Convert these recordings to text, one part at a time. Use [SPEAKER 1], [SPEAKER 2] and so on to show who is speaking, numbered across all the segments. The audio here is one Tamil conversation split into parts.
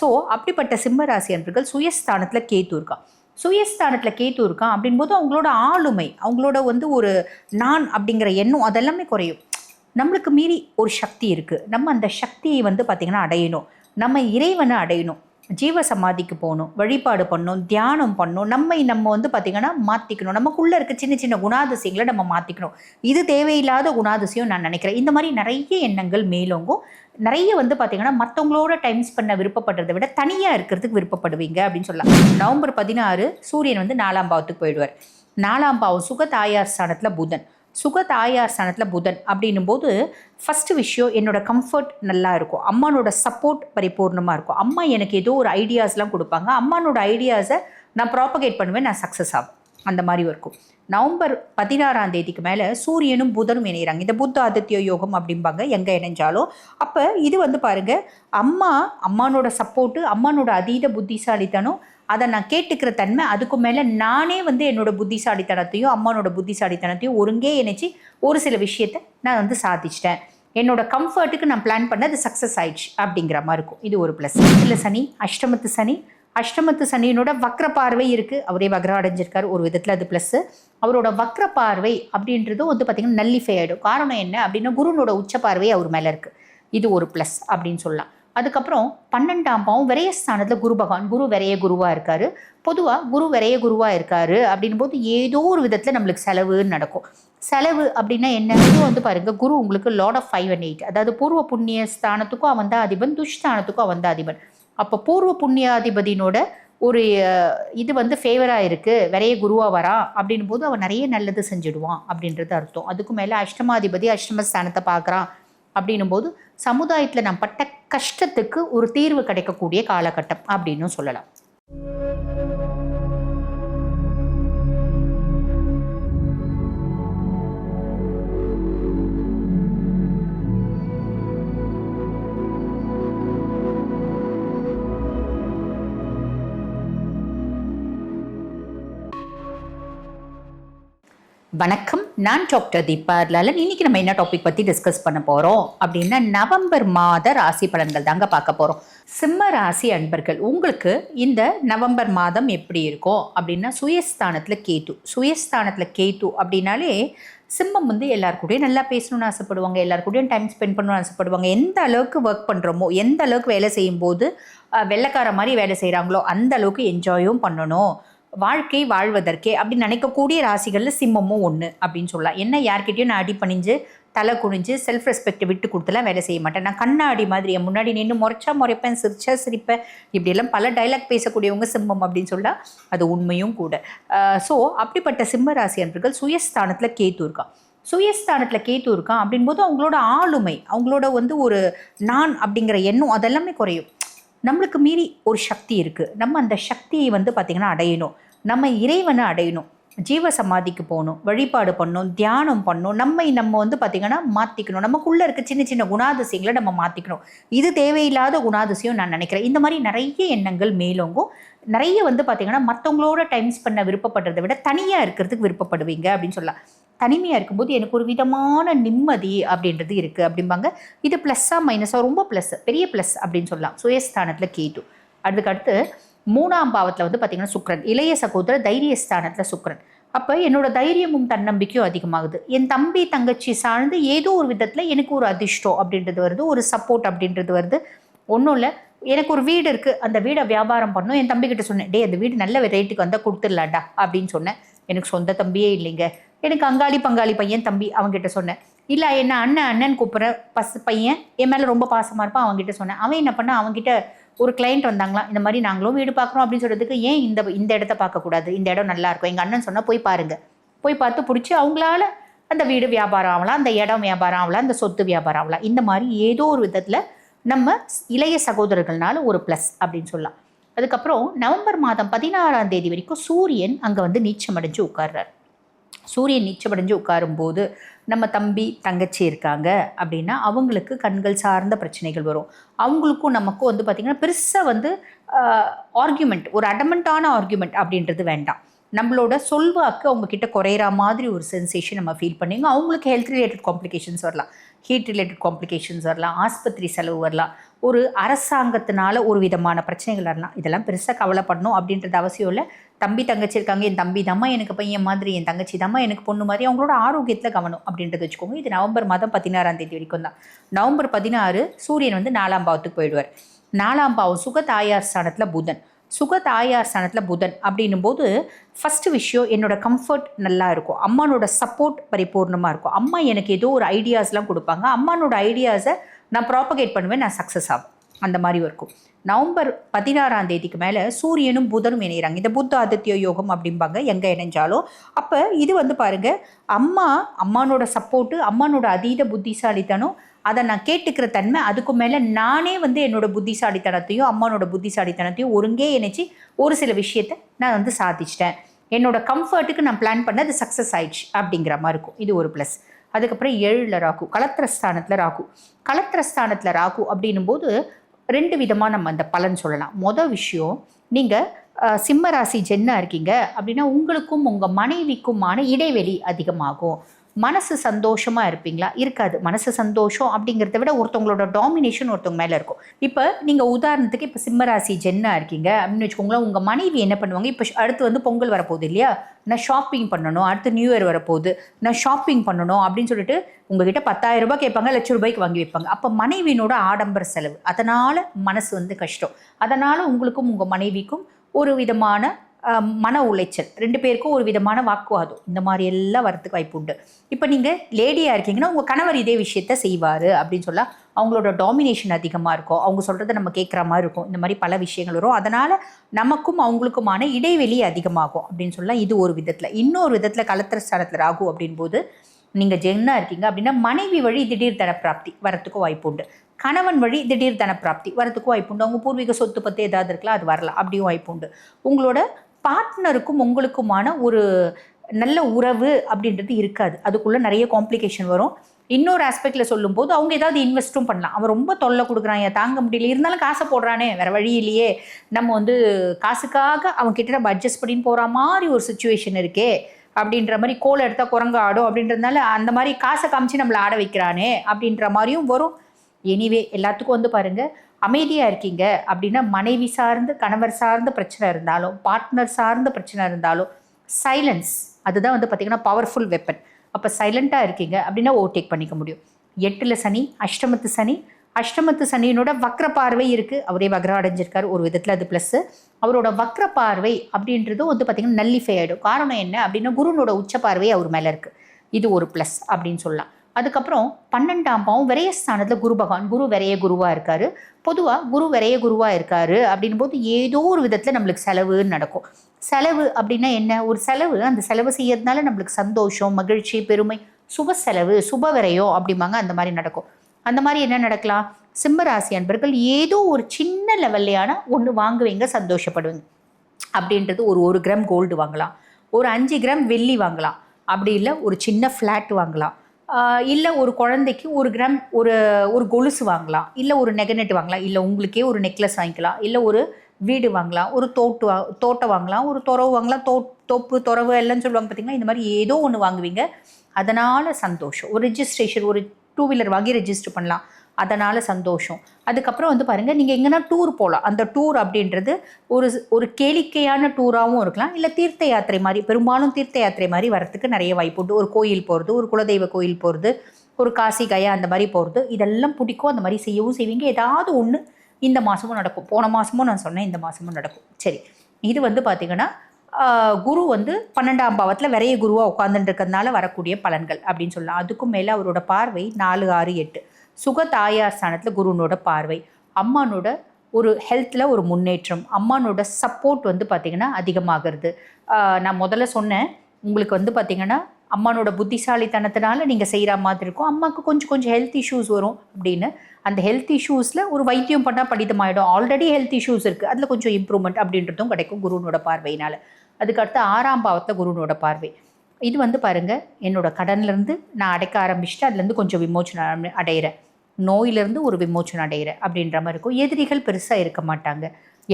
[SPEAKER 1] ஸோ அப்படிப்பட்ட சிம்மராசி அன்பர்கள் சுயஸ்தானத்தில் கேத்து இருக்கான் சுயஸ்தானத்தில் கேத்து இருக்கான் அப்படின்போது அவங்களோட ஆளுமை அவங்களோட வந்து ஒரு நான் அப்படிங்கிற எண்ணம் அதெல்லாமே குறையும். நம்மளுக்கு மீறி ஒரு சக்தி இருக்குது நம்ம அந்த சக்தியை வந்து பார்த்திங்கன்னா அடையணும். நம்ம இறைவனை அடையணும். ஜீவ சமாதிக்கு போகணும் வழிபாடு பண்ணணும் தியானம் பண்ணணும். நம்மை நம்ம வந்து பார்த்திங்கன்னா மாற்றிக்கணும் நமக்குள்ளே இருக்க சின்ன சின்ன குணாதிசயங்களை நம்ம மாற்றிக்கணும் இது தேவையில்லாத குணாதிசயம் நான் நினைக்கிறேன். இந்த மாதிரி நிறைய எண்ணங்கள் மேலோங்கும். நிறைய வந்து பார்த்திங்கன்னா மற்றவங்களோட டைம் பண்ண விருப்பப்படுறதை விட தனியாக இருக்கிறதுக்கு விருப்பப்படுவீங்க அப்படின்னு சொல்லலாம். நவம்பர் பதினாறு சூரியன் வந்து நாலாம் பாவத்துக்கு போயிடுவார். நாலாம் பாவம் சுக தாயார் ஸ்தானத்தில் புதன். சுக தாயார் ஸ்தானத்தில் புதன் அப்படின்னும் போது ஃபஸ்ட்டு விஷயம் என்னோடய கம்ஃபர்ட் நல்லா இருக்கும். அம்மானோட சப்போர்ட் பரிபூர்ணமாக இருக்கும். அம்மா எனக்கு ஏதோ ஒரு ஐடியாஸ்லாம் கொடுப்பாங்க. அம்மானோட ஐடியாஸை நான் ப்ராப்பகேட் பண்ணுவேன் நான் சக்ஸஸ் ஆகும் அந்த மாதிரி இருக்கும். நவம்பர் பதினாறாம் தேதிக்கு மேலே சூரியனும் புதனும் இணைகிறாங்க இந்த புத்த ஆதித்ய யோகம் அப்படிம்பாங்க. எங்கே இணைஞ்சாலும். அப்போ இது வந்து பாருங்க அம்மா அம்மானோட சப்போர்ட்டு அம்மானோட அதீத புத்திசாலித்தனம் அதை நான் கேட்டுக்கிற தன்மை அதுக்கு மேலே நானே வந்து என்னோட புத்திசாலித்தனத்தையும் அம்மானோட புத்திசாலித்தனத்தையும் ஒருங்கே இணைச்சி ஒரு சில விஷயத்தை நான் வந்து சாதிச்சிட்டேன். என்னோட கம்ஃபர்ட்டுக்கு நான் பிளான் பண்ண அது சக்ஸஸ் ஆயிடுச்சு அப்படிங்கிற மாதிரி இருக்கும். இது ஒரு ப்ளஸ் இல்லை சனி அஷ்டமத்து சனி. அஷ்டமத்து சனியினோட வக்ர பார்வை இருக்குது அவரே வக்ரம் அடைஞ்சிருக்காரு ஒரு விதத்தில் அது ப்ளஸ்ஸு அவரோட வக்ர பார்வை அப்படின்றதும் வந்து பார்த்திங்கன்னா நல்லிஃபை ஆகிடும் காரணம் என்ன அப்படின்னா குருனோட உச்ச பார்வை அவர் மேலே இருக்குது இது ஒரு ப்ளஸ் அப்படின்னு சொல்லலாம். அதுக்கப்புறம் பன்னெண்டாம் பாவம் விரயஸ்தானத்தில் குரு பகவான் குரு விரைய குருவாக இருக்காரு. பொதுவாக குரு விரைய குருவாக இருக்காரு அப்படின்னும் போது ஏதோ ஒரு விதத்தில் நம்மளுக்கு செலவுன்னு நடக்கும். செலவு அப்படின்னா என்ன? வந்து பாருங்கள் குரு உங்களுக்கு lord of five and eight அதாவது பூர்வ புண்ணிய ஸ்தானத்துக்கும் அவன் தான் அதிபன் துஷ்தானத்துக்கும் அவன் தான் அதிபன். அப்போ பூர்வ புண்ணியாதிபதியினோட ஒரு இது வந்து ஃபேவராக இருக்குது விரைய குருவாக வரான் அப்படின்னும் போது அவன் நிறைய நல்லது செஞ்சுடுவான் அப்படின்றது அர்த்தம். அதுக்கு மேலே அஷ்டமாதிபதி அஷ்டமஸ்தானத்தை பார்க்குறான். அப்படின்னும் போது சமுதாயத்தில் நான் பட்ட கஷ்டத்துக்கு ஒரு தீர்வு கிடைக்கக்கூடிய காலகட்டம் அப்படின்னும் சொல்லலாம். வணக்கம். நான் டாக்டர் தீபா லாலன் இன்னைக்கு நம்ம என்ன டாபிக் பற்றி டிஸ்கஸ் பண்ண போகிறோம் அப்படின்னா நவம்பர் மாத ராசி பலன்கள் தாங்க பார்க்க போகிறோம் சிம்ம ராசி அன்பர்கள் உங்களுக்கு இந்த நவம்பர் மாதம் எப்படி இருக்கும் அப்படின்னா சுயஸ்தானத்தில் கேட்டு சுயஸ்தானத்தில் கேட்டு அப்படின்னாலே சிம்மம் வந்து எல்லார் நல்லா பேசணும்னு ஆசைப்படுவாங்க. எல்லார் டைம் ஸ்பெண்ட் பண்ணணும்னு ஆசைப்படுவாங்க. எந்த அளவுக்கு ஒர்க் பண்ணுறோமோ எந்த அளவுக்கு வேலை செய்யும்போது அஹ், வெள்ளைக்கார மாதிரி வேலை செய்கிறாங்களோ அந்த அளவுக்கு என்ஜாயும் பண்ணணும். வாழ்க்கை வாழ்வதற்கே அப்படின்னு நினைக்கக்கூடிய ராசிகளில் சிம்மமும் ஒன்று அப்படின்னு சொல்லலாம். என்ன யார்கிட்டயும் நான் அடி பணிஞ்சு தலை குனிஞ்சு செல்ஃப் ரெஸ்பெக்டை விட்டு கொடுத்துலாம் வேலை செய்ய மாட்டேன். நான் கண்ணாடி மாதிரி என் முன்னாடி நின்று முறைச்சா முறைப்பேன் சிரிச்சா சிரிப்பேன். இப்படியெல்லாம் பல டைலாக் பேசக்கூடியவங்க சிம்மம் அப்படின்னு சொல்லலாம் அது உண்மையும் கூட. ஸோ அப்படிப்பட்ட சிம்ம ராசி அன்பர்கள் சுயஸ்தானத்தில் கேத்து இருக்கான் சுயஸ்தானத்தில் கேத்து இருக்கான் அப்படின்போது அவங்களோட ஆளுமை அவங்களோட வந்து ஒரு நான் அப்படிங்கிற எண்ணம் அதெல்லாமே குறையும். நம்மளுக்கு மீறி ஒரு சக்தி இருக்குது நம்ம அந்த சக்தியை வந்து பார்த்திங்கன்னா அடையணும். நம்ம இறைவனை அடையணும். ஜீவ சமாதிக்கு போகணும். வழிபாடு பண்ணணும். தியானம் பண்ணணும். நம்மை நம்ம வந்து பார்த்திங்கன்னா மாற்றிக்கணும் நமக்குள்ளே இருக்க சின்ன சின்ன குணாதிசயங்களை நம்ம மாற்றிக்கணும் இது தேவையில்லாத குணாதிசயம் நான் நினைக்கிறேன். இந்த மாதிரி நிறைய எண்ணங்கள் மேலோங்கும். நிறைய வந்து பார்த்திங்கன்னா மற்றவங்களோட டைம் ஸ்பெண்ட் விருப்பப்படுறதை விட தனியாக இருக்கிறதுக்கு விருப்பப்படுவீங்க அப்படின்னு சொல்லலாம். தனிமையாக இருக்கும்போது எனக்கு ஒரு விதமான நிம்மதி அப்படின்றது இருக்குது அப்படிம்பாங்க. இது ப்ளஸ்ஸாக மைனஸாக ரொம்ப ப்ளஸ் பெரிய ப்ளஸ் அப்படின்னு சொல்லலாம். சுயஸ்தானத்தில் கேட்டு அதுக்கடுத்து மூணாம் பாவத்தில் வந்து பார்த்திங்கன்னா சுக்ரன் இளைய சகோதர தைரியஸ்தானத்தில் சுக்ரன் அப்போ என்னோட தைரியமும் தன்னம்பிக்கையும் அதிகமாகுது. என் தம்பி தங்கச்சி சார்ந்து ஏதோ ஒரு விதத்தில் எனக்கு ஒரு அதிர்ஷ்டம் அப்படின்றது வருது ஒரு சப்போர்ட் அப்படின்றது வருது. ஒன்றும் இல்லை எனக்கு ஒரு வீடு இருக்குது அந்த வீடை வியாபாரம் பண்ணோம் என் தம்பிக்கிட்ட சொன்னேன் டே அந்த வீடு நல்ல ரேட்டுக்கு வந்தால் கொடுத்துடலாம்டா அப்படின்னு சொன்னேன். எனக்கு சொந்த தம்பியே இல்லைங்க. எனக்கு அங்காளி பங்காளி பையன் தம்பி அவங்ககிட்ட சொன்னேன். இல்லை என்ன அண்ணன் அண்ணன் கூப்பிட்ற பஸ் பையன் என் மேலே ரொம்ப பாசமாக இருப்பான் அவங்ககிட்ட சொன்னேன். அவன் என்ன பண்ணால் அவங்ககிட்ட ஒரு கிளைண்ட் வந்தாங்களாம். இந்த மாதிரி நாங்களும் வீடு பார்க்குறோம் அப்படின்னு சொல்கிறதுக்கு ஏன் இந்த இந்த இடத்த பார்க்கக்கூடாது? இந்த இடம் நல்லா இருக்கும். எங்கள் அண்ணன் சொன்னால் போய் பாருங்கள் போய் பார்த்து பிடிச்சி அவங்களால அந்த வீடு வியாபாரம் ஆகலாம் அந்த இடம் வியாபாரம் ஆகலாம் அந்த சொத்து வியாபாரம் ஆகலாம். இந்த மாதிரி ஏதோ ஒரு விதத்தில் நம்ம இளைய சகோதரர்கள்னால ஒரு ப்ளஸ் அப்படின்னு சொல்லலாம். அதுக்கப்புறம் நவம்பர் மாதம் பதினாறாம் தேதி வரைக்கும் சூரியன் அங்கே வந்து நீச்சமடைஞ்சு உட்கார்றாரு. சூரியன் நீச்சமடைஞ்சு உட்காரும்போது நம்ம தம்பி தங்கச்சி இருக்காங்க அப்படின்னா அவங்களுக்கு கண்கள் சார்ந்த பிரச்சனைகள் வரும். அவங்களுக்கும் நமக்கும் வந்து பார்த்திங்கன்னா பெருசாக வந்து ஆர்கியூமெண்ட் ஒரு அடமெண்ட்டான ஆர்கியூமெண்ட் அப்படின்றது வேண்டாம். நம்மளோட சொல்வாக்கு அவங்க கிட்ட குறையிற மாதிரி ஒரு சென்சேஷன் நம்ம ஃபீல் பண்ணிங்க அவங்களுக்கு ஹெல்த் ரிலேட்டட் காம்ப்ளிகேஷன்ஸ் வரலாம். ஹீட் ரிலேட்டட் காம்ப்ளிகேஷன்ஸ் வரலாம் ஆஸ்பத்திரி செலவு வரலாம். ஒரு அரசாங்கத்தினால ஒரு விதமான பிரச்சனைகள் வரலாம். இதெல்லாம் பெருசாக கவலைப்படணும் அப்படின்றது அவசியம் இல்லை. தம்பி தங்கச்சி இருக்காங்க என் தம்பி தம்மா எனக்கு பையன் மாதிரி என் தங்கச்சி தம்மா எனக்கு பொண்ணு மாதிரி அவங்களோட ஆரோக்கியத்தில் கவனம் அப்படின்றத வச்சுக்கோங்க. இது நவம்பர் மாதம் பதினாறாம் தேதி வரைக்கும் தான். நவம்பர் பதினாறு சூரியன் வந்து நாலாம் பாவத்துக்கு போயிடுவார். நாலாம் பாவம் சுக தாயார் ஸ்தானத்தில் புதன். சுக தாயார் ஸ்தானத்தில் புதன் அப்படின்னும் போது ஃபஸ்ட்டு விஷயம் என்னோட கம்ஃபர்ட் நல்லா இருக்கும். அம்மானோட சப்போர்ட் பரிபூர்ணமாக இருக்கும். அம்மா எனக்கு ஏதோ ஒரு ஐடியாஸ்லாம் கொடுப்பாங்க. அம்மானோட ஐடியாஸை நான் ப்ராப்பகேட் பண்ணுவேன் நான் சக்ஸஸ் ஆகும். அந்த மாதிரி இருக்கும். நவம்பர் பதினாறாம் தேதிக்கு மேலே சூரியனும் புதனும் இணைகிறாங்க இந்த புத்த ஆதித்ய யோகம் அப்படிம்பாங்க. எங்கே இணைஞ்சாலும். அப்போ இது வந்து பாருங்கள் அம்மா அம்மானோட சப்போர்ட்டு அம்மானோட அதீத புத்திசாலித்தனம் அதை நான் கேட்டுக்கிற தன்மை அதுக்கு மேலே நானே வந்து என்னோடய புத்திசாலித்தனத்தையும் அம்மானோட புத்திசாலித்தனத்தையும் ஒருங்கே இணைச்சி ஒரு சில விஷயத்தை நான் வந்து சாதிச்சிட்டேன். என்னோட கம்ஃபர்ட்டுக்கு நான் பிளான் பண்ணது சக்ஸஸ் ஆயிடுச்சு அப்படிங்கிற மாதிரி இருக்கும். இது ஒரு ப்ளஸ் அதுக்கப்புறம் ஏழில் ராகு கலத்திரஸ்தானத்தில் ராகு. கலத்திரஸ்தானத்தில் ராகு அப்படின்னும் போது ரெண்டு விதமாக நம்ம அந்த பலன் சொல்லலாம். மொதல் விஷயம் நீங்கள் சிம்ம ராசி ஜென்னா இருக்கீங்க அப்படின்னா உங்களுக்கும் உங்கள் மனைவிக்குமான இடைவெளி அதிகமாகும். மனசு சந்தோஷமாக இருப்பீங்களா? இருக்காது. மனசு சந்தோஷம் அப்படிங்கிறத விட ஒருத்தவங்களோட டாமினேஷன் ஒருத்தவங்க மேலே இருக்கும். இப்போ நீங்கள் உதாரணத்துக்கு இப்போ சிம்மராசி ஜென்னா இருக்கீங்க அப்படின்னு வச்சுக்கோங்களேன் உங்கள் மனைவி என்ன பண்ணுவாங்க? இப்போ அடுத்து வந்து பொங்கல் வரப்போகுது இல்லையா? நான் ஷாப்பிங் பண்ணணும். அடுத்து நியூ இயர் வரப்போகுது. நான் ஷாப்பிங் பண்ணணும் அப்படின்னு சொல்லிட்டு உங்ககிட்ட பத்தாயிரம் ரூபாய் கேட்பாங்க லட்ச ரூபாய்க்கு வாங்கி வைப்பாங்க. அப்போ மனைவியினோட ஆடம்பர செலவு. அதனால் மனசு வந்து கஷ்டம். அதனால் உங்களுக்கும் உங்கள் மனைவிக்கும் ஒரு விதமான மன உளைச்சல். ரெண்டு பேருக்கும் ஒரு விதமான வாக்குவாதம். இந்த மாதிரி எல்லாம் வரத்துக்கு வாய்ப்பு உண்டு. இப்போ நீங்கள் லேடியாக இருக்கீங்கன்னா உங்கள் கணவர் இதே விஷயத்த செய்வார் அப்படின்னு சொல்ல அவங்களோட டாமினேஷன் அதிகமாக இருக்கும். அவங்க சொல்கிறத நம்ம கேட்குற மாதிரி இருக்கும். இந்த மாதிரி பல விஷயங்கள் வரும். அதனால் நமக்கும் அவங்களுக்குமான இடைவெளி அதிகமாகும் அப்படின்னு சொல்ல இது ஒரு விதத்தில். இன்னொரு விதத்தில் கலத்திர ஸ்தானத்தில் ராகு அப்படின்போது நீங்கள் ஜென்னா இருக்கீங்க அப்படின்னா மனைவி வழி திடீர் தனப்பிராப்தி வரத்துக்கும் வாய்ப்பு உண்டு. கணவன் வழி திடீர் தனப்பிராப்தி வரத்துக்கும் வாய்ப்பு உண்டு. அவங்க பூர்வீக சொத்து பற்றி ஏதாவது இருக்கலாம் அது வரலாம். அப்படியும் வாய்ப்பு உண்டு. உங்களோட பார்ட்னருக்கும் உங்களுக்குமான ஒரு நல்ல உறவு அப்படின்றது இருக்காது. அதுக்குள்ளே நிறைய காம்ப்ளிகேஷன் வரும். இன்னொரு ஆஸ்பெக்டில் சொல்லும்போது அவங்க ஏதாவது இன்வெஸ்ட்டும் பண்ணலாம். அவன் ரொம்ப தொல்லை கொடுக்குறான். தாங்க முடியல. இருந்தாலும் காசை போடுறானே. வேறு வழி இல்லையே. நம்ம வந்து காசுக்காக அவன் கிட்ட நம்ம அட்ஜஸ்ட் பண்ணின்னு போகிற மாதிரி ஒரு சுச்சுவேஷன் இருக்கே. அப்படின்ற மாதிரி கோலை எடுத்தால் குரங்கு ஆடும் அப்படின்றதுனால அந்த மாதிரி காசை காமிச்சு நம்மளை ஆட வைக்கிறானே அப்படின்ற மாதிரியும் வரும். எனிவே எல்லாத்துக்கும் வந்து பாருங்கள் அமைதியாக இருக்கீங்க அப்படின்னா மனைவி சார்ந்து கணவர் சார்ந்த பிரச்சனை இருந்தாலும் பார்ட்னர் சார்ந்த பிரச்சனை இருந்தாலும் சைலன்ஸ் அதுதான் வந்து பார்த்திங்கன்னா பவர்ஃபுல் வெப்பன் அப்போ சைலண்ட்டாக இருக்கீங்க அப்படின்னா ஓவர்டேக் பண்ணிக்க முடியும். எட்டில் சனி அஷ்டமத்து சனி. அஷ்டமத்து சனியினோட வக்ர பார்வை இருக்குது அவரே வக்ரம் அடைஞ்சிருக்காரு. ஒரு விதத்தில் அது ப்ளஸ்ஸு அவரோட வக்ர பார்வை அப்படின்றதும் வந்து பார்த்திங்கன்னா நல்லிஃபை ஆகிடும் காரணம் என்ன அப்படின்னா குருனோட உச்ச பார்வை அவர் மேலே இருக்குது இது ஒரு ப்ளஸ் அப்படின்னு சொல்லலாம். அதுக்கப்புறம் பன்னெண்டாம் பாவம் விரயஸ்தானத்தில் குரு பகவான் குரு விரைய குருவாக இருக்காரு. பொதுவாக குரு விரைய குருவாக இருக்காரு அப்படின்னும் போது ஏதோ ஒரு விதத்தில் நம்மளுக்கு செலவுன்னு நடக்கும். செலவு அப்படின்னா என்ன? ஒரு செலவு அந்த செலவு செய்யறதுனால நம்மளுக்கு சந்தோஷம் மகிழ்ச்சி பெருமை சுப செலவு சுப விரயம் அப்படிம்பாங்க அந்த மாதிரி நடக்கும். அந்த மாதிரி என்ன நடக்கலாம்? சிம்மராசி அன்பர்கள் ஏதோ ஒரு சின்ன லெவல்லையான ஒன்று வாங்குவீங்க சந்தோஷப்படுவீங்க. அப்படின்றது ஒரு ஒரு கிராம் கோல்டு வாங்கலாம். ஒரு அஞ்சு கிராம் வெள்ளி வாங்கலாம். அப்படி இல்லை ஒரு சின்ன ஃப்ளாட் வாங்கலாம். இல்லை ஒரு குழந்தைக்கு ஒரு கிராம் ஒரு ஒரு கொலுசு வாங்கலாம். இல்லை ஒரு நெகனெட் வாங்கலாம். இல்லை உங்களுக்கே ஒரு நெக்லஸ் வாங்கிக்கலாம். இல்லை ஒரு வீடு வாங்கலாம். ஒரு தோட்டு வா தோட்டம் வாங்கலாம். ஒரு துறவு வாங்கலாம். தோ தோப்பு துறவு எல்லாம் சொல்லுவாங்க பார்த்தீங்கன்னா இந்த மாதிரி ஏதோ ஒன்று வாங்குவீங்க. அதனால் சந்தோஷம். ஒரு ரிஜிஸ்ட்ரேஷன் ஒரு டூ வீலர் வாங்கி ரெஜிஸ்டர் பண்ணலாம். அதனால் சந்தோஷம். அதுக்கப்புறம் வந்து பாருங்கள் நீங்கள் எங்கன்னா டூர் போகலாம் அந்த டூர் அப்படின்றது ஒரு ஒரு கேளிக்கையான டூராகவும் இருக்கலாம். இல்லை தீர்த்த யாத்திரை மாதிரி பெரும்பாலும் தீர்த்த யாத்திரை மாதிரி வரத்துக்கு நிறைய வாய்ப்பு உண்டு. ஒரு கோயில் போகிறது ஒரு குலதெய்வ கோயில் போகிறது ஒரு காசி கயா அந்த மாதிரி போகிறது இதெல்லாம் பிடிக்கும். அந்த மாதிரி செய்யவும் செய்வீங்க. ஏதாவது ஒன்று இந்த மாதமும் நடக்கும். போன மாதமும் நான் சொன்னேன் இந்த மாதமும் நடக்கும். சரி. இது வந்து பார்த்திங்கன்னா குரு வந்து பன்னெண்டாம் பாவத்தில் விரைய குருவாக உட்காந்துட்டு இருக்கிறதுனால வரக்கூடிய பலன்கள் அப்படின்னு சொல்லலாம். அதுக்கும் மேலே அவரோட பார்வை நாலு ஆறு எட்டு. சுக தாயார் ஸ்தானத்தில் குருனோட பார்வை. அம்மானோட ஒரு ஹெல்த்தில் ஒரு முன்னேற்றம். அம்மானோட சப்போர்ட் வந்து பார்த்திங்கன்னா அதிகமாகிறது. நான் முதல்ல சொன்னேன். உங்களுக்கு வந்து பார்த்திங்கன்னா அம்மானோட புத்திசாலித்தனத்தினால நீங்கள் செய்கிற மாதிரி இருக்கும். அம்மாவுக்கு கொஞ்சம் கொஞ்சம் ஹெல்த் இஷ்யூஸ் வரும் அப்படின்னு. அந்த ஹெல்த் இஷ்யூஸில் ஒரு வைத்தியம் பண்ணால் படிதமாயிடும். ஆல்ரெடி ஹெல்த் இஷ்யூஸ் இருக்குது அதில் கொஞ்சம் இம்ப்ரூவ்மெண்ட் அப்படின்றதும் கிடைக்கும் குருனோட பார்வையினால். அதுக்கடுத்து ஆறாம் பாவத்தில் குருனோட பார்வை. இது வந்து பாருங்கள் என்னோடய கடன்லேருந்து நான் அடைக்க ஆரம்பிச்சுட்டு அதுலேருந்து கொஞ்சம் விமோச்சனம் அடையிறேன். நோயிலிருந்து ஒரு விமோச்சனம் அடைகிற அப்படின்ற மாதிரி இருக்கும். எதிரிகள் பெருசாக இருக்க மாட்டாங்க.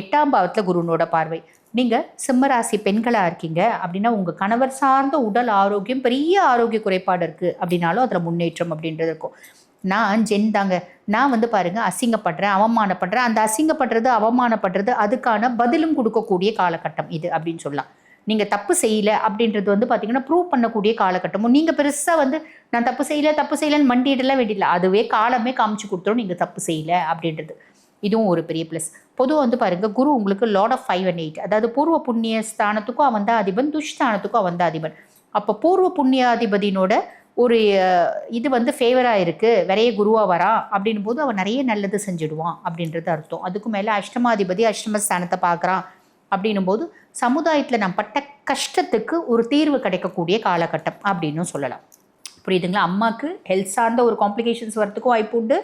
[SPEAKER 1] எட்டாம் பாவத்தில் குருனோட பார்வை. நீங்கள் சிம்மராசி பெண்களாக இருக்கீங்க அப்படின்னா உங்கள் கணவர் சார்ந்த உடல் ஆரோக்கியம் பெரிய ஆரோக்கிய குறைபாடு இருக்குது அப்படின்னாலும் அதில் முன்னேற்றம் அப்படின்றது இருக்கும். நான் ஜென் தாங்க. நான் வந்து பாருங்க அசிங்கப்படுறேன் அவமானப்படுறேன். அந்த அசிங்கப்படுறது அவமானப்படுறது அதுக்கான பதிலும் கொடுக்கக்கூடிய காலகட்டம் இது அப்படின்னு சொல்லலாம். நீங்கள் தப்பு செய்யலை அப்படின்றது வந்து பார்த்தீங்கன்னா ப்ரூவ் பண்ணக்கூடிய காலகட்டமும். நீங்கள் பெருசாக வந்து நான் தப்பு செய்யல தப்பு செய்யலைன்னு மண்டியிடலாம் வேண்டியதில்லை. அதுவே காலமே காமிச்சு கொடுத்துரும் நீங்கள் தப்பு செய்யலை அப்படின்றது. இதுவும் ஒரு பெரிய ப்ளஸ் பொதுவாக வந்து பாருங்கள் குரு உங்களுக்கு lord of five and eight அதாவது பூர்வ புண்ணிய ஸ்தானத்துக்கும் அவன் தான் அதிபன் துஷ்தானத்துக்கும் அவன் தான் அதிபன். அப்போ பூர்வ புண்ணியாதிபதியினோட ஒரு இது வந்து ஃபேவராக இருக்குது விரைய குருவாக வரான் அப்படின்னும் போது அவன் நிறைய நல்லது செஞ்சுடுவான் அப்படின்றது அர்த்தம். அதுக்கு மேலே அஷ்டமாதிபதி அஷ்டமஸ்தானத்தை பார்க்குறான் அப்படின்னும் போது சமுதாயத்தில் நான் பட்ட கஷ்டத்துக்கு ஒரு தீர்வு கிடைக்கக்கூடிய காலகட்டம் அப்படின்னும் சொல்லலாம். புரியுதுங்களா? அம்மாவுக்கு ஹெல்த் சார்ந்த ஒரு காம்ப்ளிகேஷன்ஸ் வரத்துக்கும் வாய்ப்பு உண்டு.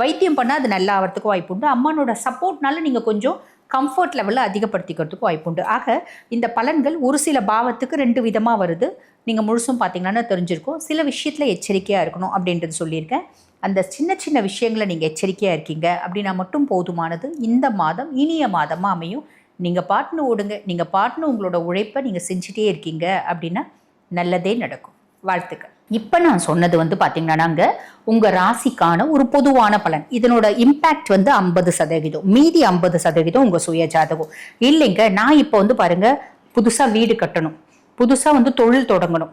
[SPEAKER 1] வைத்தியம் பண்ணால் அது நல்லா ஆகிறதுக்கும் வாய்ப்பு உண்டு. அம்மானோட சப்போர்ட்னால நீங்கள் கொஞ்சம் கம்ஃபர்ட் லெவலில் அதிகப்படுத்திக்கிறதுக்கும் வாய்ப்பு உண்டு. ஆக இந்த பலன்கள் ஒரு சில பாவத்துக்கு ரெண்டு விதமாக வருது. நீங்கள் முழுசும் பார்த்தீங்கன்னா தெரிஞ்சிருக்கும். சில விஷயத்தில் எச்சரிக்கையாக இருக்கணும் அப்படின்றது சொல்லியிருக்கேன். அந்த சின்ன சின்ன விஷயங்களை நீங்கள் எச்சரிக்கையாக இருக்கீங்க அப்படின்னா மட்டும் போதுமானது. இந்த மாதம் இனிய மாதமாக அமையும். நீங்கள் பாட்டுன்னு ஓடுங்க நீங்கள் பாட்டுன்னு உங்களோட உழைப்பை நீங்கள் செஞ்சுட்டே இருக்கீங்க அப்படின்னா நல்லதே நடக்கும். வாழ்த்துக்கள். இப்போ நான் சொன்னது வந்து பார்த்தீங்கன்னா நாங்கள் உங்கள் ராசிக்கான ஒரு பொதுவான பலன். இதனோட இம்பேக்ட் வந்து ஐம்பது சதவீதம். மீதி ஐம்பது சதவீதம் உங்கள் சுய ஜாதகம். இல்லைங்க நான் இப்போ வந்து பாருங்க புதுசாக வீடு கட்டணும். புதுசாக வந்து தொழில் தொடங்கணும்.